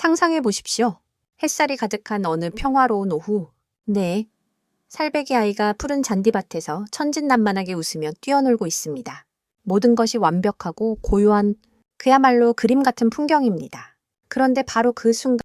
상상해 보십시오. 햇살이 가득한 어느 평화로운 오후. 네. 살배기 아이가 푸른 잔디밭에서 천진난만하게 웃으며 뛰어놀고 있습니다. 모든 것이 완벽하고 고요한 그야말로 그림 같은 풍경입니다. 그런데 바로 그 순간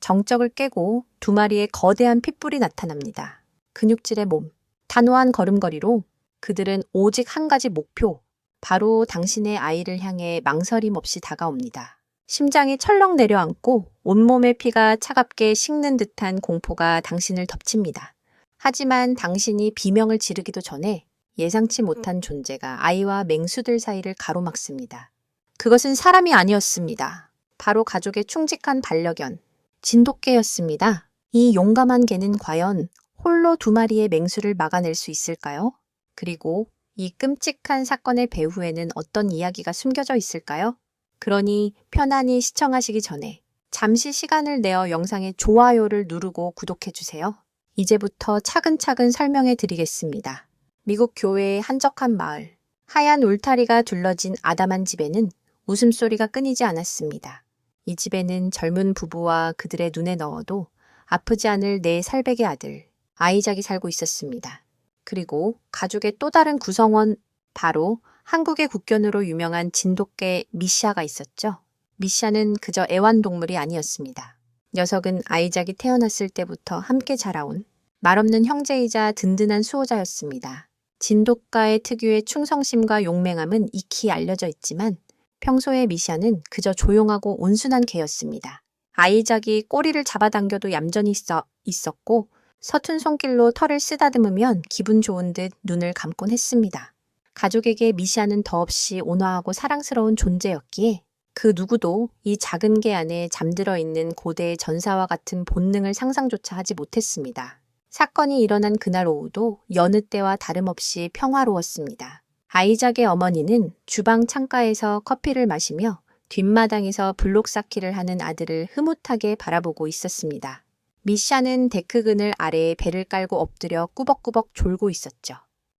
정적을 깨고 두 마리의 거대한 핏불이 나타납니다. 근육질의 몸, 단호한 걸음걸이로 그들은 오직 한 가지 목표, 바로 당신의 아이를 향해 망설임 없이 다가옵니다. 심장이 철렁 내려앉고 온몸의 피가 차갑게 식는 듯한 공포가 당신을 덮칩니다. 하지만 당신이 비명을 지르기도 전에 예상치 못한 존재가 아이와 맹수들 사이를 가로막습니다. 그것은 사람이 아니었습니다. 바로 가족의 충직한 반려견, 진돗개였습니다. 이 용감한 개는 과연 홀로 두 마리의 맹수를 막아낼 수 있을까요? 그리고 이 끔찍한 사건의 배후에는 어떤 이야기가 숨겨져 있을까요? 그러니 편안히 시청하시기 전에 잠시 시간을 내어 영상에 좋아요를 누르고 구독해주세요. 이제부터 차근차근 설명해 드리겠습니다. 미국 교회의 한적한 마을, 하얀 울타리가 둘러진 아담한 집에는 웃음소리가 끊이지 않았습니다. 이 집에는 젊은 부부와 그들의 눈에 넣어도 아프지 않을 네 살백의 아들, 아이작이 살고 있었습니다. 그리고 가족의 또 다른 구성원, 바로 한국의 국견으로 유명한 진돗개 미샤가 있었죠. 미샤는 그저 애완동물이 아니었습니다. 녀석은 아이작이 태어났을 때부터 함께 자라온 말없는 형제이자 든든한 수호자였습니다. 진돗가의 특유의 충성심과 용맹함은 익히 알려져 있지만 평소에 미샤는 그저 조용하고 온순한 개였습니다. 아이작이 꼬리를 잡아당겨도 얌전히 있어, 있었고 서툰 손길로 털을 쓰다듬으면 기분 좋은 듯 눈을 감곤 했습니다. 가족에게 미샤는 더없이 온화하고 사랑스러운 존재였기에 그 누구도 이 작은 개 안에 잠들어 있는 고대의 전사와 같은 본능을 상상조차 하지 못했습니다. 사건이 일어난 그날 오후도 여느 때와 다름없이 평화로웠습니다. 아이작의 어머니는 주방 창가에서 커피를 마시며 뒷마당에서 블록 쌓기를 하는 아들을 흐뭇하게 바라보고 있었습니다. 미샤는 데크 그늘 아래에 배를 깔고 엎드려 꾸벅꾸벅 졸고 있었죠.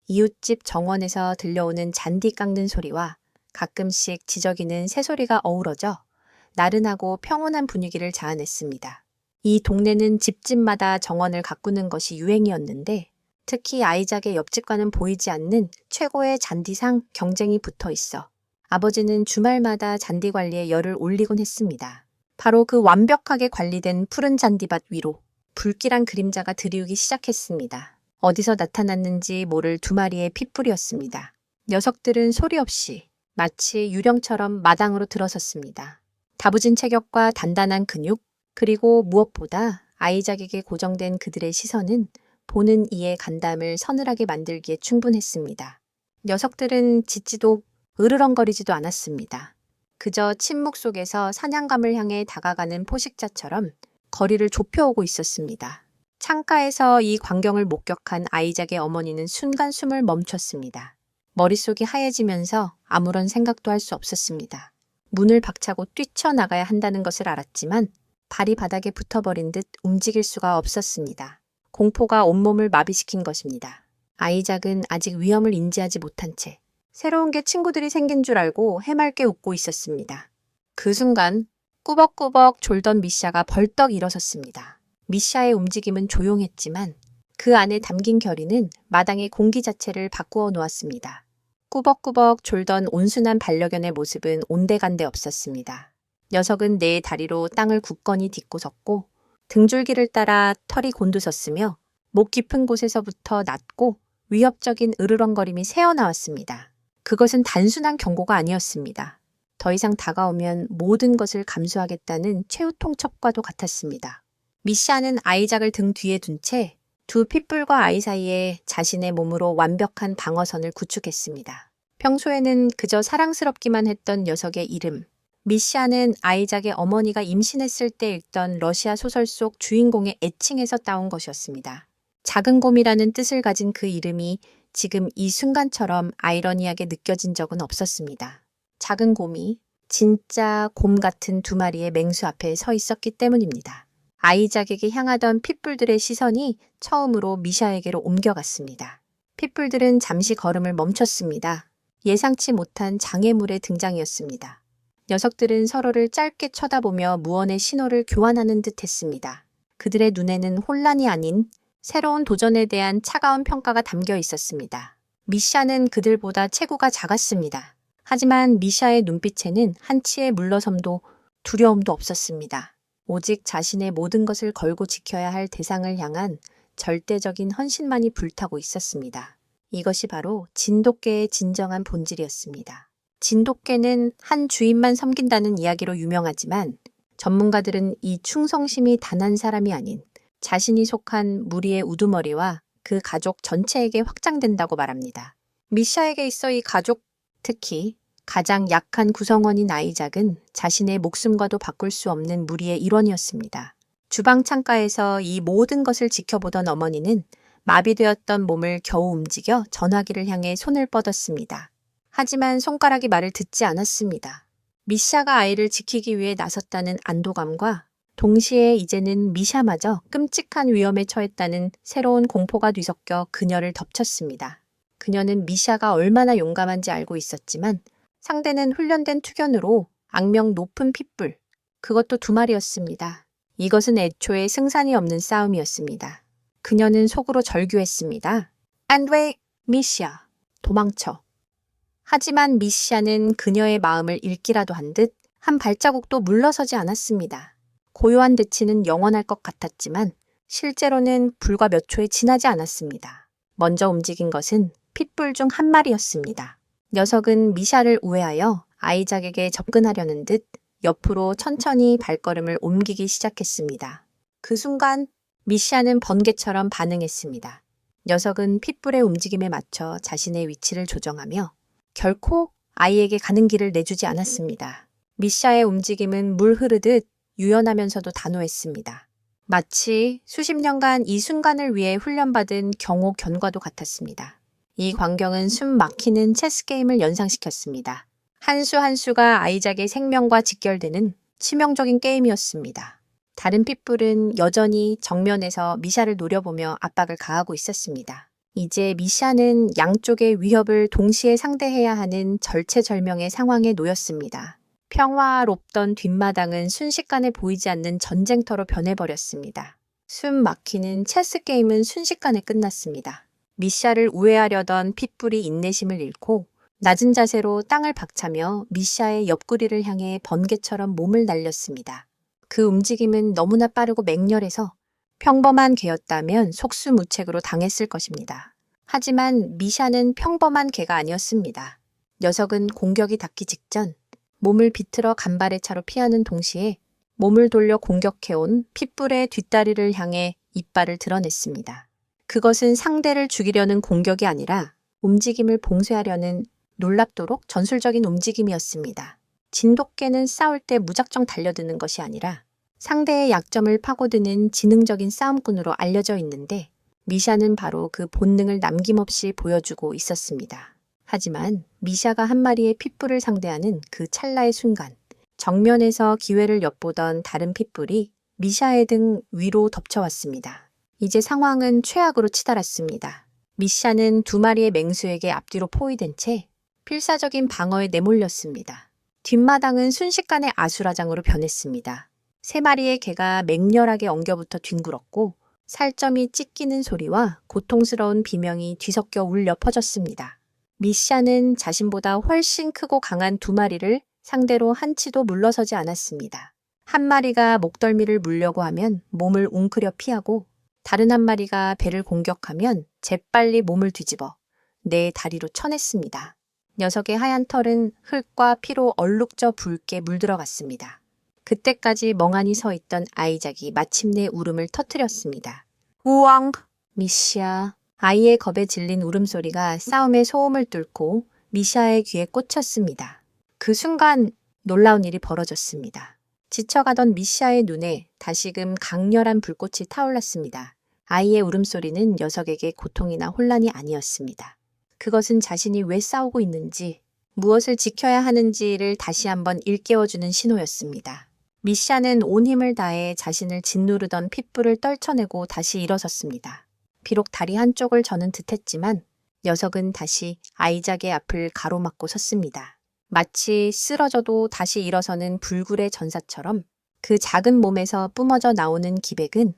이웃집 정원에서 들려오는 잔디 깎는 소리와 가끔씩 지저귀는 새소리가 어우러져 나른하고 평온한 분위기를 자아냈습니다. 이 동네는 집집마다 정원을 가꾸는 것이 유행이었는데 특히 아이작의 옆집과는 보이지 않는 최고의 잔디상 경쟁이 붙어 있어 아버지는 주말마다 잔디 관리에 열을 올리곤 했습니다. 바로 그 완벽하게 관리된 푸른 잔디밭 위로 불길한 그림자가 들이우기 시작했습니다. 어디서 나타났는지 모를 두 마리의 핏불이었습니다. 녀석들은 소리 없이 마치 유령처럼 마당으로 들어섰습니다. 다부진 체격과 단단한 근육, 그리고 무엇보다 아이작에게 고정된 그들의 시선은 보는 이의 간담을 서늘하게 만들기에 충분했습니다. 녀석들은 짖지도 으르렁거리지도 않았습니다. 그저 침묵 속에서 사냥감을 향해 다가가는 포식자처럼 거리를 좁혀오고 있었습니다. 창가에서 이 광경을 목격한 아이작의 어머니는 순간 숨을 멈췄습니다. 머릿속이 하얘지면서 아무런 생각도 할 수 없었습니다. 문을 박차고 뛰쳐나가야 한다는 것을 알았지만 발이 바닥에 붙어버린 듯 움직일 수가 없었습니다. 공포가 온몸을 마비시킨 것입니다. 아이작은 아직 위험을 인지하지 못한 채 새로운 게 친구들이 생긴 줄 알고 해맑게 웃고 있었습니다. 그 순간 꾸벅꾸벅 졸던 미샤가 벌떡 일어섰습니다. 미샤의 움직임은 조용했지만 그 안에 담긴 결의는 마당의 공기 자체를 바꾸어 놓았습니다. 꾸벅꾸벅 졸던 온순한 반려견의 모습은 온데간데 없었습니다. 녀석은 네 다리로 땅을 굳건히 딛고 섰고 등줄기를 따라 털이 곤두섰으며 목 깊은 곳에서부터 낮고 위협적인 으르렁거림이 새어나왔습니다. 그것은 단순한 경고가 아니었습니다. 더 이상 다가오면 모든 것을 감수하겠다는 최후 통첩과도 같았습니다. 미샤는 아이작을 등 뒤에 둔 채 두 핏불과 아이 사이에 자신의 몸으로 완벽한 방어선을 구축했습니다. 평소에는 그저 사랑스럽기만 했던 녀석의 이름. 미샤는 아이작의 어머니가 임신했을 때 읽던 러시아 소설 속 주인공의 애칭에서 따온 것이었습니다. 작은 곰이라는 뜻을 가진 그 이름이 지금 이 순간처럼 아이러니하게 느껴진 적은 없었습니다. 작은 곰이 진짜 곰 같은 두 마리의 맹수 앞에 서 있었기 때문입니다. 아이작에게 향하던 핏불들의 시선이 처음으로 미샤에게로 옮겨갔습니다. 핏불들은 잠시 걸음을 멈췄습니다. 예상치 못한 장애물의 등장이었습니다. 녀석들은 서로를 짧게 쳐다보며 무언의 신호를 교환하는 듯 했습니다. 그들의 눈에는 혼란이 아닌 새로운 도전에 대한 차가운 평가가 담겨 있었습니다. 미샤는 그들보다 체구가 작았습니다. 하지만 미샤의 눈빛에는 한치의 물러섬도 두려움도 없었습니다. 오직 자신의 모든 것을 걸고 지켜야 할 대상을 향한 절대적인 헌신만이 불타고 있었습니다. 이것이 바로 진돗개의 진정한 본질이었습니다. 진돗개는 한 주인만 섬긴다는 이야기로 유명하지만 전문가들은 이 충성심이 단 한 사람이 아닌 자신이 속한 무리의 우두머리와 그 가족 전체에게 확장된다고 말합니다. 미샤에게 있어 이 가족, 특히 가장 약한 구성원인 아이작은 자신의 목숨과도 바꿀 수 없는 무리의 일원이었습니다. 주방 창가에서 이 모든 것을 지켜보던 어머니는 마비되었던 몸을 겨우 움직여 전화기를 향해 손을 뻗었습니다. 하지만 손가락이 말을 듣지 않았습니다. 미샤가 아이를 지키기 위해 나섰다는 안도감과 동시에 이제는 미샤마저 끔찍한 위험에 처했다는 새로운 공포가 뒤섞여 그녀를 덮쳤습니다. 그녀는 미샤가 얼마나 용감한지 알고 있었지만 상대는 훈련된 투견으로 악명 높은 핏불, 그것도 두 마리였습니다. 이것은 애초에 승산이 없는 싸움이었습니다. 그녀는 속으로 절규했습니다. 안 돼, 미샤, 도망쳐. 하지만 미시아는 그녀의 마음을 읽기라도 한 듯 한 발자국도 물러서지 않았습니다. 고요한 대치는 영원할 것 같았지만 실제로는 불과 몇 초에 지나지 않았습니다. 먼저 움직인 것은 핏불 중 한 마리였습니다. 녀석은 미샤를 우회하여 아이작에게 접근하려는 듯 옆으로 천천히 발걸음을 옮기기 시작했습니다. 그 순간 미샤는 번개처럼 반응했습니다. 녀석은 핏불의 움직임에 맞춰 자신의 위치를 조정하며 결코 아이에게 가는 길을 내주지 않았습니다. 미샤의 움직임은 물 흐르듯 유연하면서도 단호했습니다. 마치 수십 년간 이 순간을 위해 훈련받은 경호 견과도 같았습니다. 이 광경은 숨 막히는 체스 게임을 연상시켰습니다. 한 수 한 수가 아이작의 생명과 직결되는 치명적인 게임이었습니다. 다른 핏불은 여전히 정면에서 미샤를 노려보며 압박을 가하고 있었습니다. 이제 미샤는 양쪽의 위협을 동시에 상대해야 하는 절체절명의 상황에 놓였습니다. 평화롭던 뒷마당은 순식간에 보이지 않는 전쟁터로 변해버렸습니다. 숨 막히는 체스 게임은 순식간에 끝났습니다. 미샤를 우회하려던 핏불이 인내심을 잃고 낮은 자세로 땅을 박차며 미샤의 옆구리를 향해 번개처럼 몸을 날렸습니다. 그 움직임은 너무나 빠르고 맹렬해서 평범한 개였다면 속수무책으로 당했을 것입니다. 하지만 미샤는 평범한 개가 아니었습니다. 녀석은 공격이 닿기 직전 몸을 비틀어 간발의 차로 피하는 동시에 몸을 돌려 공격해온 핏불의 뒷다리를 향해 이빨을 드러냈습니다. 그것은 상대를 죽이려는 공격이 아니라 움직임을 봉쇄하려는 놀랍도록 전술적인 움직임이었습니다. 진돗개는 싸울 때 무작정 달려드는 것이 아니라 상대의 약점을 파고드는 지능적인 싸움꾼으로 알려져 있는데 미샤는 바로 그 본능을 남김없이 보여주고 있었습니다. 하지만 미샤가 한 마리의 핏불을 상대하는 그 찰나의 순간 정면에서 기회를 엿보던 다른 핏불이 미샤의 등 위로 덮쳐왔습니다. 이제 상황은 최악으로 치달았습니다. 미샤는 두 마리의 맹수에게 앞뒤로 포위된 채 필사적인 방어에 내몰렸습니다. 뒷마당은 순식간에 아수라장으로 변했습니다. 세 마리의 개가 맹렬하게 엉겨붙어 뒹굴었고 살점이 찢기는 소리와 고통스러운 비명이 뒤섞여 울려 퍼졌습니다. 미샤는 자신보다 훨씬 크고 강한 두 마리를 상대로 한치도 물러서지 않았습니다. 한 마리가 목덜미를 물려고 하면 몸을 웅크려 피하고 다른 한 마리가 배를 공격하면 재빨리 몸을 뒤집어 내 다리로 쳐냈습니다. 녀석의 하얀 털은 흙과 피로 얼룩져 붉게 물들어갔습니다. 그때까지 멍하니 서 있던 아이작이 마침내 울음을 터뜨렸습니다. 우왕! 미시아. 아이의 겁에 질린 울음소리가 싸움의 소음을 뚫고 미샤의 귀에 꽂혔습니다. 그 순간 놀라운 일이 벌어졌습니다. 지쳐가던 미샤의 눈에 다시금 강렬한 불꽃이 타올랐습니다. 아이의 울음소리는 녀석에게 고통이나 혼란이 아니었습니다. 그것은 자신이 왜 싸우고 있는지, 무엇을 지켜야 하는지를 다시 한번 일깨워주는 신호였습니다. 미샤는 온 힘을 다해 자신을 짓누르던 핏불을 떨쳐내고 다시 일어섰습니다. 비록 다리 한쪽을 저는 듯했지만 녀석은 다시 아이작의 앞을 가로막고 섰습니다. 마치 쓰러져도 다시 일어서는 불굴의 전사처럼 그 작은 몸에서 뿜어져 나오는 기백은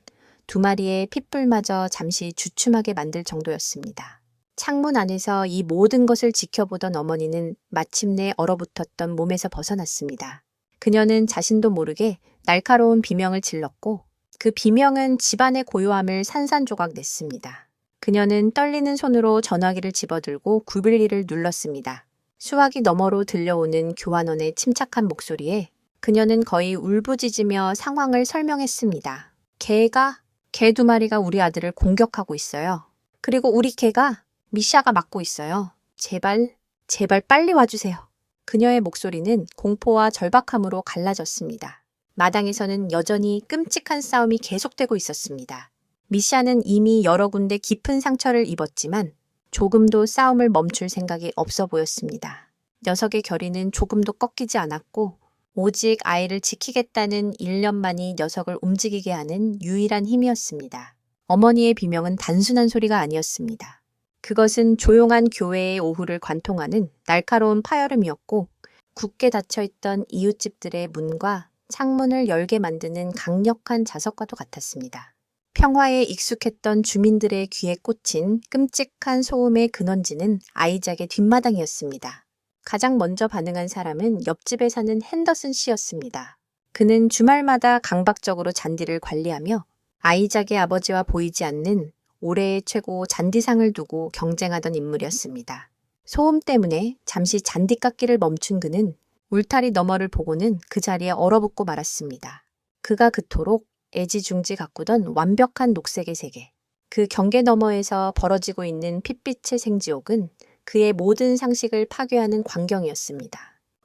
두 마리의 핏불마저 잠시 주춤하게 만들 정도였습니다. 창문 안에서 이 모든 것을 지켜보던 어머니는 마침내 얼어붙었던 몸에서 벗어났습니다. 그녀는 자신도 모르게 날카로운 비명을 질렀고 그 비명은 집안의 고요함을 산산조각 냈습니다. 그녀는 떨리는 손으로 전화기를 집어들고 구빌리를 눌렀습니다. 수화기 너머로 들려오는 교환원의 침착한 목소리에 그녀는 거의 울부짖으며 상황을 설명했습니다. 개가, 개 두 마리가 우리 아들을 공격하고 있어요. 그리고 우리 개가 미샤가 맞고 있어요. 제발, 제발 빨리 와주세요. 그녀의 목소리는 공포와 절박함으로 갈라졌습니다. 마당에서는 여전히 끔찍한 싸움이 계속되고 있었습니다. 미샤는 이미 여러 군데 깊은 상처를 입었지만 조금도 싸움을 멈출 생각이 없어 보였습니다. 녀석의 결의는 조금도 꺾이지 않았고 오직 아이를 지키겠다는 일념만이 녀석을 움직이게 하는 유일한 힘이었습니다. 어머니의 비명은 단순한 소리가 아니었습니다. 그것은 조용한 교회의 오후를 관통하는 날카로운 파열음이었고 굳게 닫혀있던 이웃집들의 문과 창문을 열게 만드는 강력한 자석과도 같았습니다. 평화에 익숙했던 주민들의 귀에 꽂힌 끔찍한 소음의 근원지는 아이작의 뒷마당이었습니다. 가장 먼저 반응한 사람은 옆집에 사는 핸더슨 씨였습니다. 그는 주말마다 강박적으로 잔디를 관리하며 아이작의 아버지와 보이지 않는 올해의 최고 잔디상을 두고 경쟁하던 인물이었습니다. 소음 때문에 잠시 잔디 깎기를 멈춘 그는 울타리 너머를 보고는 그 자리에 얼어붙고 말았습니다. 그가 그토록 애지중지 가꾸던 완벽한 녹색의 세계. 그 경계 너머에서 벌어지고 있는 핏빛의 생지옥은 그의 모든 상식을 파괴하는 광경이었습니다.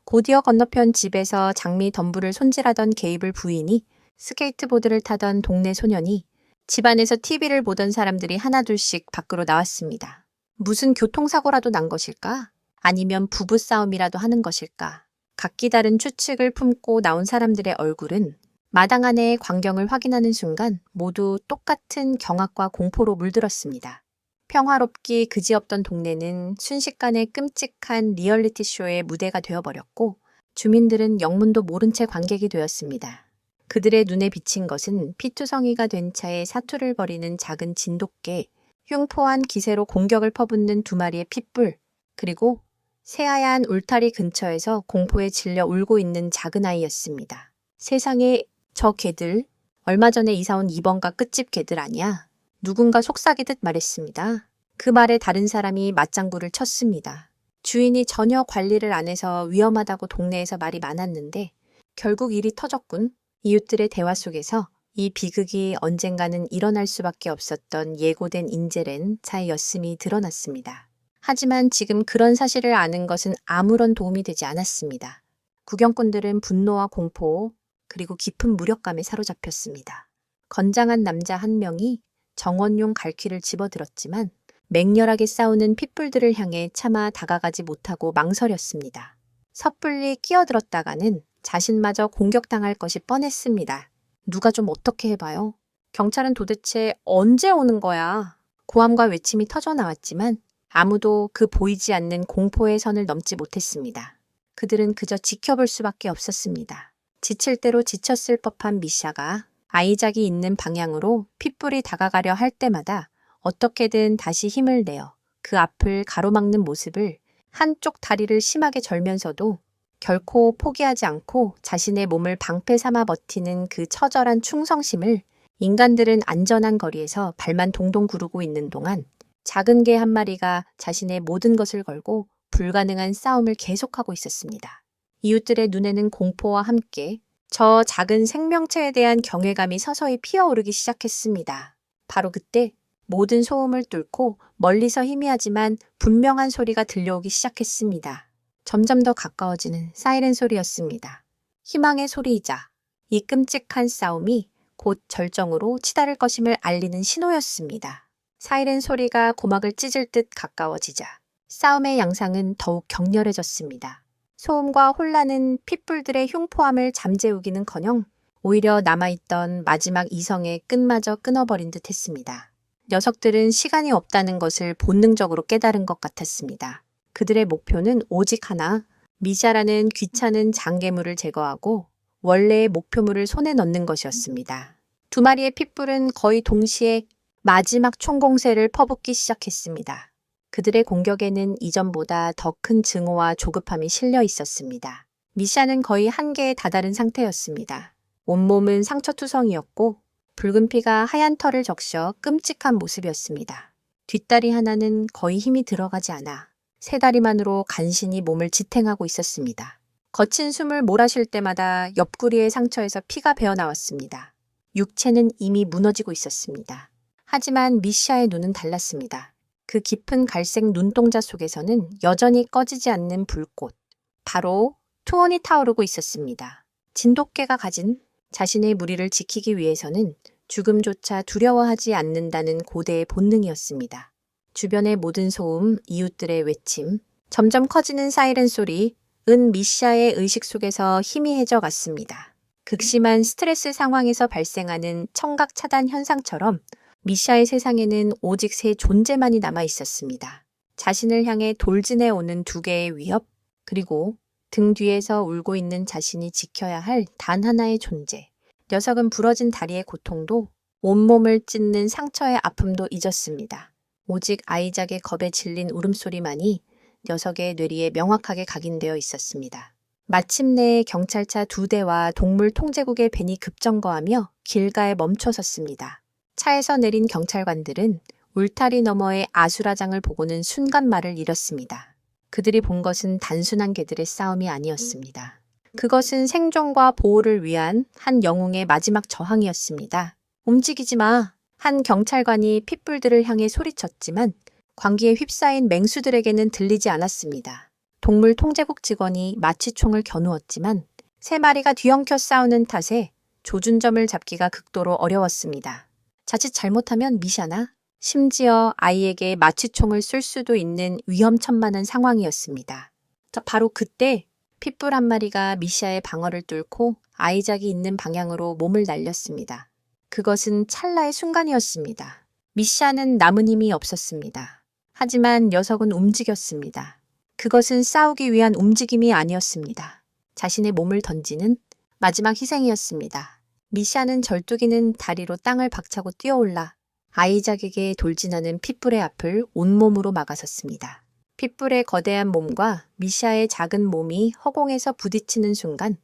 곧이어 건너편 집에서 장미 덤불을 손질하던 게이블 부인이 스케이트보드를 타던 동네 소년이 집안에서 TV를 보던 사람들이 하나둘씩 밖으로 나왔습니다. 무슨 교통사고라도 난 것일까? 아니면 부부싸움이라도 하는 것일까? 각기 다른 추측을 품고 나온 사람들의 얼굴은 마당 안의 광경을 확인하는 순간 모두 똑같은 경악과 공포로 물들었습니다. 평화롭기 그지없던 동네는 순식간에 끔찍한 리얼리티 쇼의 무대가 되어버렸고 주민들은 영문도 모른 채 관객이 되었습니다. 그들의 눈에 비친 것은 피투성이가 된 차에 사투를 벌이는 작은 진돗개, 흉포한 기세로 공격을 퍼붓는 두 마리의 핏불, 그리고 새하얀 울타리 근처에서 공포에 질려 울고 있는 작은 아이였습니다. 세상에 저 개들, 얼마 전에 이사온 2번가 끝집 개들 아니야? 누군가 속삭이듯 말했습니다. 그 말에 다른 사람이 맞장구를 쳤습니다. 주인이 전혀 관리를 안 해서 위험하다고 동네에서 말이 많았는데 결국 일이 터졌군. 이웃들의 대화 속에서 이 비극이 언젠가는 일어날 수밖에 없었던 예고된 인재랜 차이였음이 드러났습니다. 하지만 지금 그런 사실을 아는 것은 아무런 도움이 되지 않았습니다. 구경꾼들은 분노와 공포, 그리고 깊은 무력감에 사로잡혔습니다. 건장한 남자 한 명이 정원용 갈퀴를 집어들었지만 맹렬하게 싸우는 핏불들을 향해 차마 다가가지 못하고 망설였습니다. 섣불리 끼어들었다가는 자신마저 공격당할 것이 뻔했습니다. 누가 좀 어떻게 해봐요. 경찰은 도대체 언제 오는 거야? 고함과 외침이 터져 나왔지만 아무도 그 보이지 않는 공포의 선을 넘지 못했습니다. 그들은 그저 지켜볼 수밖에 없었습니다. 지칠 대로 지쳤을 법한 미샤가 아이작이 있는 방향으로 핏불이 다가가려 할 때마다 어떻게든 다시 힘을 내어 그 앞을 가로막는 모습을 한쪽 다리를 심하게 절면서도 결코 포기하지 않고 자신의 몸을 방패 삼아 버티는 그 처절한 충성심을 인간들은 안전한 거리에서 발만 동동 구르고 있는 동안 작은 개 한 마리가 자신의 모든 것을 걸고 불가능한 싸움을 계속하고 있었습니다. 이웃들의 눈에는 공포와 함께 저 작은 생명체에 대한 경외감이 서서히 피어오르기 시작했습니다. 바로 그때 모든 소음을 뚫고 멀리서 희미하지만 분명한 소리가 들려오기 시작했습니다. 점점 더 가까워지는 사이렌 소리였습니다. 희망의 소리이자 이 끔찍한 싸움이 곧 절정으로 치달을 것임을 알리는 신호였습니다. 사이렌 소리가 고막을 찢을 듯 가까워지자 싸움의 양상은 더욱 격렬해졌습니다. 소음과 혼란은 핏불들의 흉포함을 잠재우기는커녕 오히려 남아있던 마지막 이성의 끈마저 끊어버린 듯 했습니다. 녀석들은 시간이 없다는 것을 본능적으로 깨달은 것 같았습니다. 그들의 목표는 오직 하나, 미샤라는 귀찮은 장괴물을 제거하고 원래의 목표물을 손에 넣는 것이었습니다. 두 마리의 핏불은 거의 동시에 마지막 총공세를 퍼붓기 시작했습니다. 그들의 공격에는 이전보다 더 큰 증오와 조급함이 실려 있었습니다. 미샤는 거의 한계에 다다른 상태였습니다. 온몸은 상처투성이었고 붉은 피가 하얀 털을 적셔 끔찍한 모습이었습니다. 뒷다리 하나는 거의 힘이 들어가지 않아 세 다리만으로 간신히 몸을 지탱하고 있었습니다. 거친 숨을 몰아쉴 때마다 옆구리의 상처에서 피가 배어 나왔습니다. 육체는 이미 무너지고 있었습니다. 하지만 미시아의 눈은 달랐습니다. 그 깊은 갈색 눈동자 속에서는 여전히 꺼지지 않는 불꽃. 바로 투원이 타오르고 있었습니다. 진돗개가 가진 자신의 무리를 지키기 위해서는 죽음조차 두려워하지 않는다는 고대의 본능이었습니다. 주변의 모든 소음, 이웃들의 외침, 점점 커지는 사이렌 소리, 은 미샤의 의식 속에서 희미해져 갔습니다. 극심한 스트레스 상황에서 발생하는 청각 차단 현상처럼 미샤의 세상에는 오직 세 존재만이 남아 있었습니다. 자신을 향해 돌진해 오는 두 개의 위협, 그리고 등 뒤에서 울고 있는 자신이 지켜야 할 단 하나의 존재. 녀석은 부러진 다리의 고통도 온몸을 찢는 상처의 아픔도 잊었습니다. 오직 아이작의 겁에 질린 울음소리만이 녀석의 뇌리에 명확하게 각인되어 있었습니다. 마침내 경찰차 두 대와 동물 통제국의 벤이 급정거하며 길가에 멈춰 섰습니다. 차에서 내린 경찰관들은 울타리 너머의 아수라장을 보고는 순간 말을 잃었습니다. 그들이 본 것은 단순한 개들의 싸움이 아니었습니다. 그것은 생존과 보호를 위한 한 영웅의 마지막 저항이었습니다. 움직이지 마. 한 경찰관이 핏불들을 향해 소리쳤지만 광기에 휩싸인 맹수들에게는 들리지 않았습니다. 동물 통제국 직원이 마취총을 겨누었지만 세 마리가 뒤엉켜 싸우는 탓에 조준점을 잡기가 극도로 어려웠습니다. 자칫 잘못하면 미샤나 심지어 아이에게 마취총을 쏠 수도 있는 위험천만한 상황이었습니다. 자, 바로 그때 핏불 한 마리가 미샤의 방어를 뚫고 아이작이 있는 방향으로 몸을 날렸습니다. 그것은 찰나의 순간이었습니다. 미샤는 남은 힘이 없었습니다. 하지만 녀석은 움직였습니다. 그것은 싸우기 위한 움직임이 아니었습니다. 자신의 몸을 던지는 마지막 희생이었습니다. 미샤는 절뚝이는 다리로 땅을 박차고 뛰어올라 아이작에게 돌진하는 핏불의 앞을 온몸으로 막아섰습니다. 핏불의 거대한 몸과 미샤의 작은 몸이 허공에서 부딪히는 순간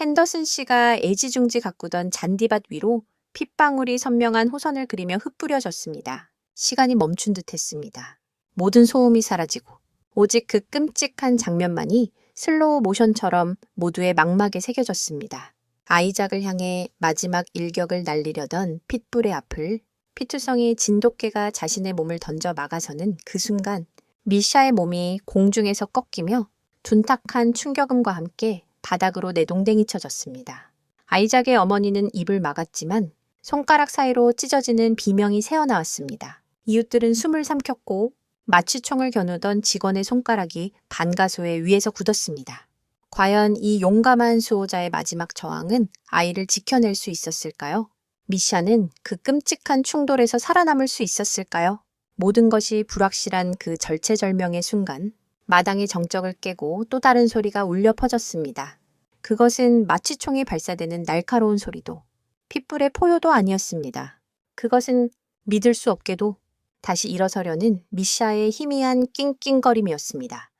핸더슨 씨가 애지중지 가꾸던 잔디밭 위로 핏방울이 선명한 호선을 그리며 흩뿌려졌습니다. 시간이 멈춘 듯 했습니다. 모든 소음이 사라지고 오직 그 끔찍한 장면만이 슬로우 모션처럼 모두의 망막에 새겨졌습니다. 아이작을 향해 마지막 일격을 날리려던 핏불의 앞을 피투성이 진돗개가 자신의 몸을 던져 막아서는 그 순간 미샤의 몸이 공중에서 꺾이며 둔탁한 충격음과 함께 바닥으로 내동댕이 쳐졌습니다. 아이작의 어머니는 입을 막았지만 손가락 사이로 찢어지는 비명이 새어나왔습니다. 이웃들은 숨을 삼켰고 마취총을 겨누던 직원의 손가락이 반가소에 위에서 굳었습니다. 과연 이 용감한 수호자의 마지막 저항은 아이를 지켜낼 수 있었을까요? 미샤는 그 끔찍한 충돌에서 살아남을 수 있었을까요? 모든 것이 불확실한 그 절체절명의 순간, 마당의 정적을 깨고 또 다른 소리가 울려 퍼졌습니다. 그것은 마취총이 발사되는 날카로운 소리도, 핏불의 포효도 아니었습니다. 그것은 믿을 수 없게도 다시 일어서려는 미샤의 희미한 낑낑거림이었습니다.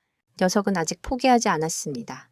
녀석은 아직 포기하지 않았습니다.